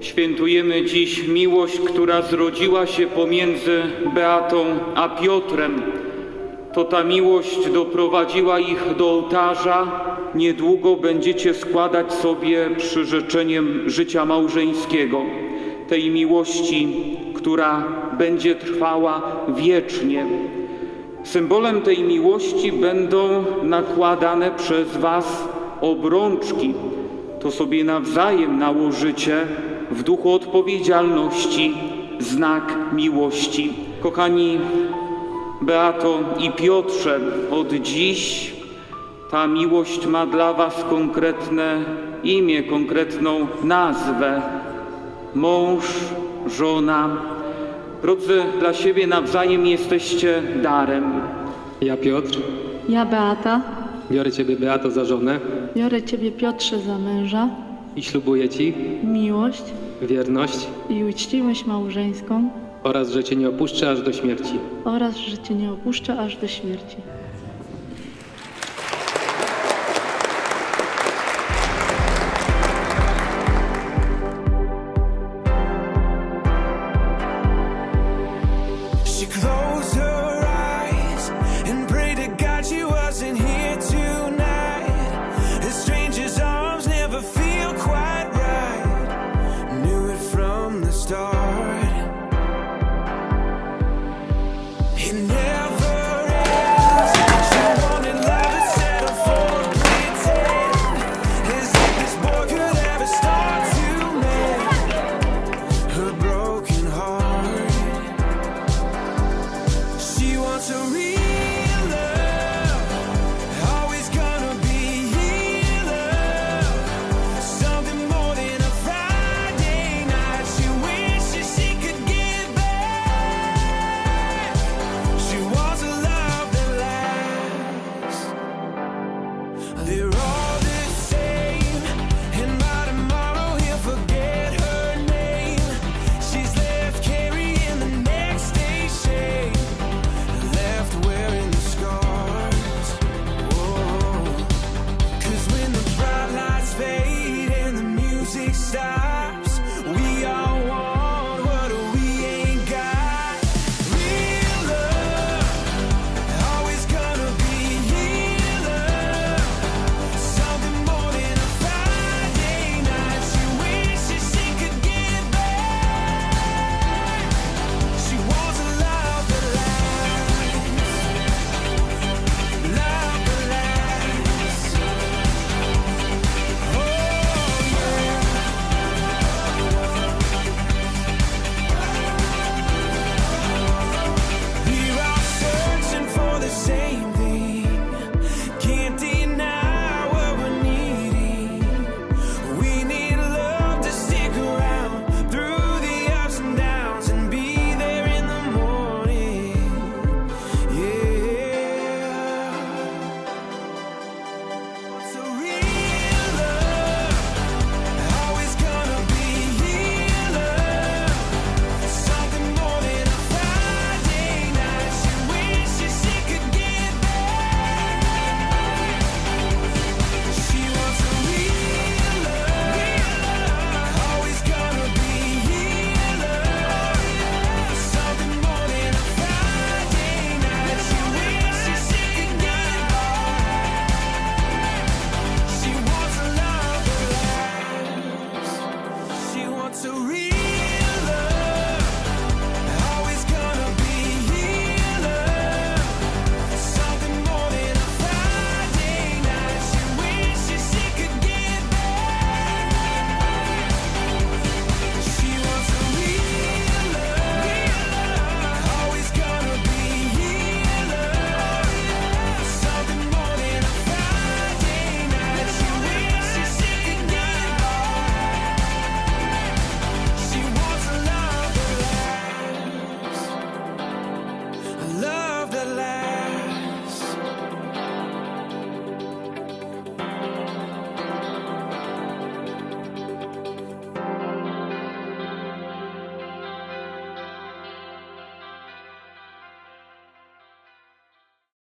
Świętujemy dziś miłość, która zrodziła się pomiędzy Beatą a Piotrem. To ta miłość doprowadziła ich do ołtarza. Niedługo będziecie składać sobie przyrzeczeniem życia małżeńskiego. Tej miłości, która będzie trwała wiecznie. Symbolem tej miłości będą nakładane przez Was obrączki. To sobie nawzajem nałożycie w duchu odpowiedzialności znak miłości. Kochani Beato i Piotrze, od dziś ta miłość ma dla Was konkretne imię, konkretną nazwę. Mąż, żona. Drodzy, dla siebie nawzajem jesteście darem. Ja Piotr, Ja, Beata, biorę Ciebie Beato za żonę biorę Ciebie, Piotrze, za męża, i ślubuję Ci miłość wierność i uczciwość małżeńską oraz, że Cię nie opuszczę aż do śmierci. oraz, że Cię nie opuszczę aż do śmierci. She closed her eyes and start. It never ends. She wanted love to settle for pretend. As if this boy could ever start to mend her broken heart. She wants a real